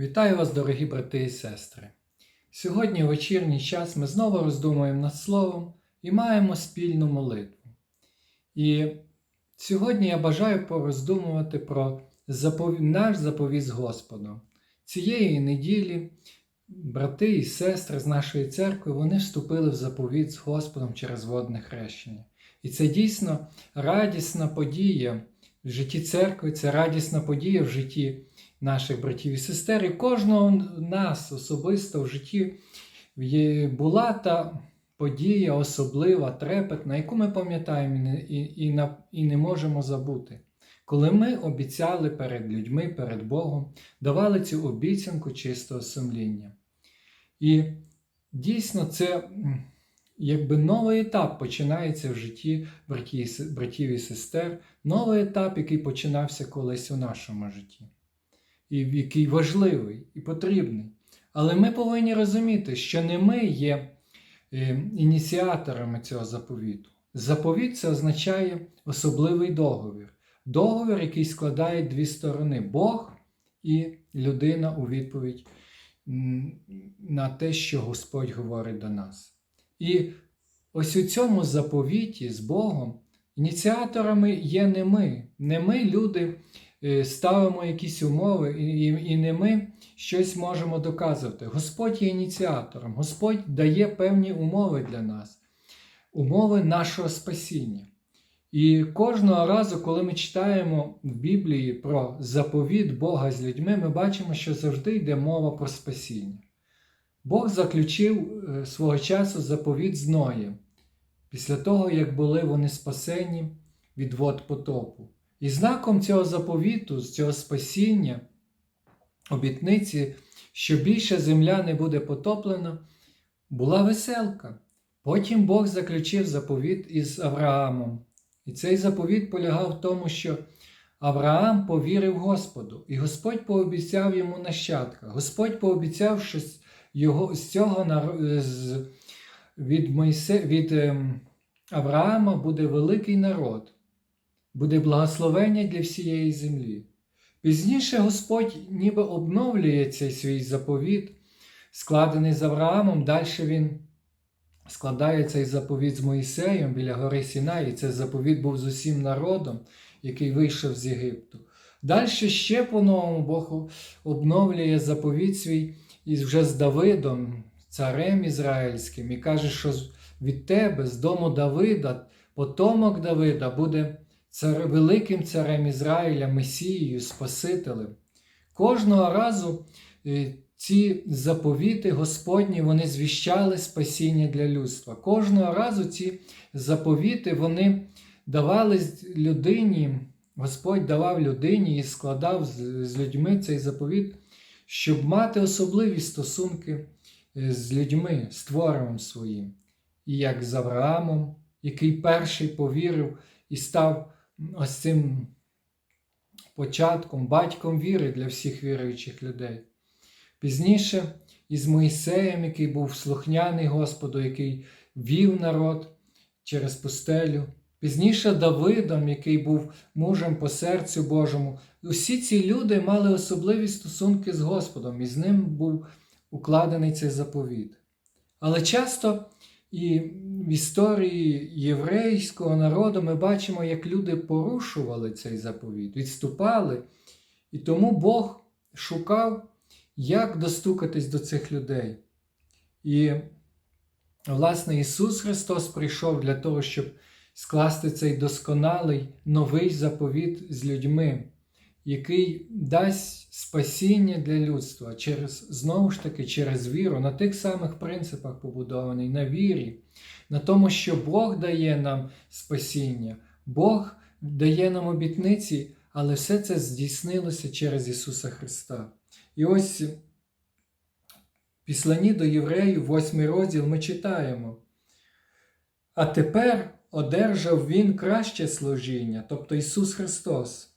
Вітаю вас, дорогі брати і сестри. Сьогодні, вечірній час, ми знову роздумуємо над Словом і маємо спільну молитву. І сьогодні я бажаю пороздумувати про наш заповіт з Господом. Цієї неділі брати і сестри з нашої церкви вони вступили в заповіт з Господом через водне хрещення. І це дійсно радісна подія в житті церкви, це радісна подія в житті наших братів і сестер, і кожного нас особисто в житті була та подія особлива, трепетна, яку ми пам'ятаємо і і, і, не можемо забути. Коли ми обіцяли перед людьми, перед Богом, давали цю обіцянку чистого сумління. І дійсно це якби новий етап починається в житті братів і сестер, новий етап, який починався колись у нашому житті і який важливий і потрібний. Але ми повинні розуміти, що не ми є е, ініціаторами цього заповіту. Заповіт це означає особливий договір. Договір, який складає дві сторони Бог і людина у відповідь на те, що Господь говорить до нас. І ось у цьому заповіті з Богом ініціаторами є не ми. Не ми, люди, ставимо якісь умови, і, і, і не ми щось можемо доказувати. Господь є ініціатором, Господь дає певні умови для нас, умови нашого спасіння. І кожного разу, коли ми читаємо в Біблії про заповіт Бога з людьми, ми бачимо, що завжди йде мова про спасіння. Бог заключив е, свого часу заповіт з Ноєм, після того, як були вони спасені від вод потопу. І знаком цього заповіту, з цього спасіння, обітниці, що більше земля не буде потоплена, була веселка. Потім Бог заключив заповіт із Авраамом. І цей заповіт полягав в тому, що Авраам повірив Господу, і Господь пообіцяв йому нащадка. Господь пообіцяв, що його, з цього від, Мойсе, від ем, Авраама буде великий народ, буде благословення для всієї землі. Пізніше Господь ніби обновлює цей свій заповіт, складений з Авраамом. Далі він складає цей заповіт з Моїсеєм біля гори Сінай, і цей заповіт був з усім народом, який вийшов з Єгипту. Далі ще по-новому Бог обновлює заповіт свій із вже з Давидом, царем ізраїльським, і каже, що від тебе, з дому Давида, потомок Давида, буде цар, великим царем Ізраїля, Месією, Спасителем. Кожного разу е, ці заповіти Господні вони звіщали спасіння для людства. Кожного разу ці заповіти вони давали людині, Господь давав людині і складав з, людьми цей заповіт, щоб мати особливі стосунки е, з людьми, з твором своїм. І як з Авраамом, який перший повірив і став ось цим початком, батьком віри для всіх віруючих людей. Пізніше із Моїсеєм, який був слухняний Господу, який вів народ через пустелю. Пізніше Давидом, який був мужем по серцю Божому. Усі ці люди мали особливі стосунки з Господом, і з ним був укладений цей заповіт. Але часто і в історії єврейського народу ми бачимо, як люди порушували цей заповіт, відступали, і тому Бог шукав, як достукатись до цих людей. І, власне, Ісус Христос прийшов для того, щоб скласти цей досконалий новий заповіт з людьми, який дасть спасіння для людства через, знову ж таки, через віру, на тих самих принципах побудований, на вірі, на тому, що Бог дає нам спасіння, Бог дає нам обітниці, але все це здійснилося через Ісуса Христа. І ось в післанні до євреїв, 8 розділ, ми читаємо. А тепер одержав Він краще служіння, тобто Ісус Христос,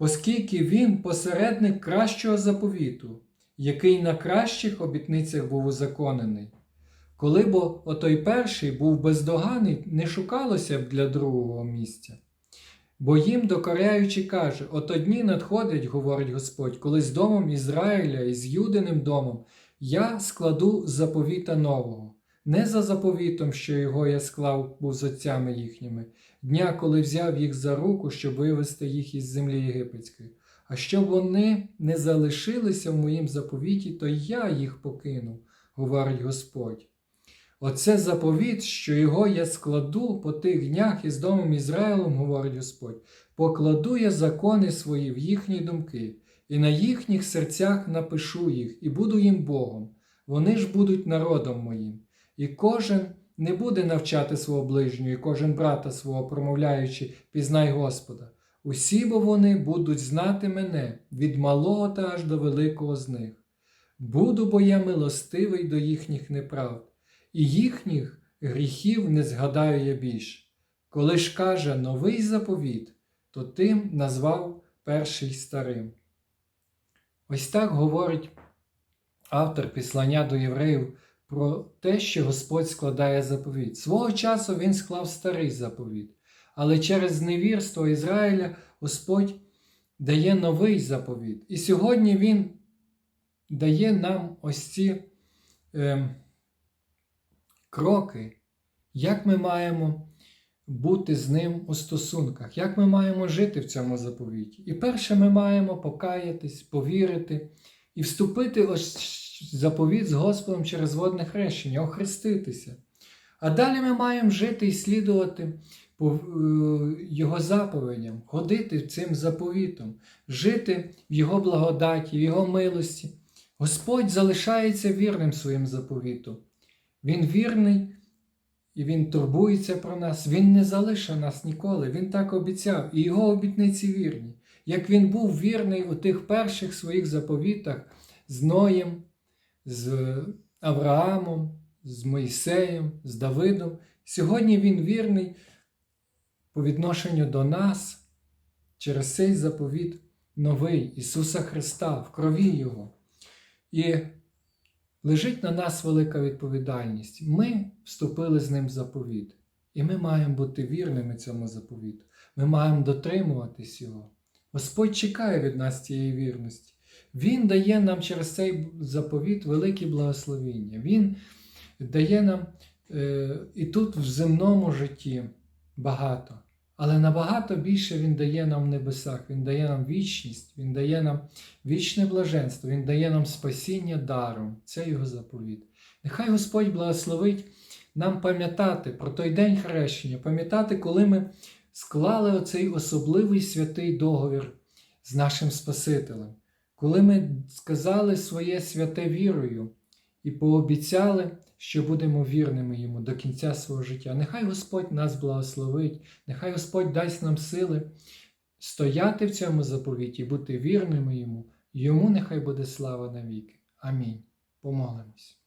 оскільки Він посередник кращого заповіту, який на кращих обітницях був узаконений. Коли бо отой перший був бездоганий, не шукалося б для другого місця. Бо їм докоряючи каже: От одні надходять, говорить Господь, коли з домом Ізраїля і з Юдиним домом я складу заповіта нового, не за заповітом, що його я склав був з отцями їхніми, дня, коли взяв їх за руку, щоб вивести їх із землі єгипетської. А щоб вони не залишилися в моїм заповіті, то я їх покинув, говорить Господь. Оце заповіт, що його я складу по тих днях із домом Ізраїлем, говорить Господь, покладу я закони свої в їхні думки, і на їхніх серцях напишу їх, і буду їм Богом. Вони ж будуть народом моїм. І кожен не буде навчати свого ближнього, і кожен брата свого, промовляючи, пізнай Господа. Усі бо вони будуть знати мене від малого та аж до великого з них. Буду бо я милостивий до їхніх неправд, і їхніх гріхів не згадаю я більш. Коли ж каже новий заповіт, то тим назвав перший старим. Ось так говорить автор післання до євреїв про те, що Господь складає заповіт. Свого часу він склав старий заповіт, але через невірство Ізраїля Господь дає новий заповіт. І сьогодні Він дає нам ось ці е, кроки, як ми маємо бути з ним у стосунках, як ми маємо жити в цьому заповіті. І перше, ми маємо покаятись, повірити і вступити ось заповіт з Господом через водне хрещення, охреститися. А далі ми маємо жити і слідувати е, Його заповідям, ходити цим заповітом, жити в Його благодаті, в Його милості. Господь залишається вірним своїм заповіту. Він вірний і Він турбується про нас. Він не залишив нас ніколи. Він так обіцяв, і його обітниці вірні. Як він був вірний у тих перших своїх заповітах з Ноєм, з Авраамом, з Моїсеєм, з Давидом. Сьогодні він вірний по відношенню до нас через цей заповіт новий Ісуса Христа в крові Його. І лежить на нас велика відповідальність. Ми вступили з ним в заповіт, і ми маємо бути вірними цьому заповіту. Ми маємо дотримуватись його. Господь чекає від нас цієї вірності. Він дає нам через цей заповіт великі благословіння. Він дає нам е, і тут в земному житті багато, але набагато більше Він дає нам в небесах. Він дає нам вічність, Він дає нам вічне блаженство, Він дає нам спасіння даром. Це Його заповіт. Нехай Господь благословить нам пам'ятати про той день хрещення, пам'ятати, коли ми склали оцей особливий святий договір з нашим Спасителем, коли ми сказали своє святе вірою і пообіцяли, що будемо вірними йому до кінця свого життя. Нехай Господь нас благословить, нехай Господь дасть нам сили стояти в цьому заповіті, бути вірними йому. Йому нехай буде слава навіки. Амінь. Помолимось.